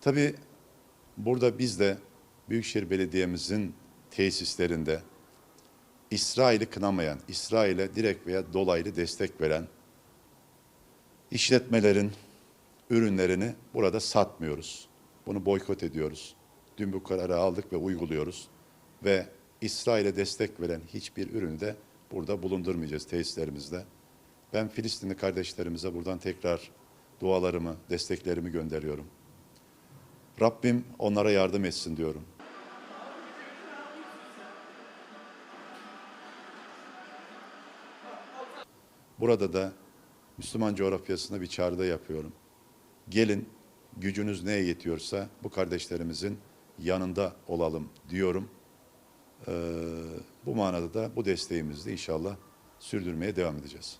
Tabii burada biz de Büyükşehir Belediye'mizin tesislerinde İsrail'i kınamayan, İsrail'e direkt veya dolaylı destek veren işletmelerin ürünlerini burada satmıyoruz. Bunu boykot ediyoruz. Dün bu kararı aldık ve uyguluyoruz. Ve İsrail'e destek veren hiçbir ürünü de burada bulundurmayacağız tesislerimizde. Ben Filistinli kardeşlerimize buradan tekrar dualarımı, desteklerimi gönderiyorum. Rabbim onlara yardım etsin diyorum. Burada da Müslüman coğrafyasında bir çağrıda yapıyorum. Gelin gücünüz neye yetiyorsa bu kardeşlerimizin yanında olalım diyorum. Ee, bu manada da bu desteğimizi de inşallah sürdürmeye devam edeceğiz.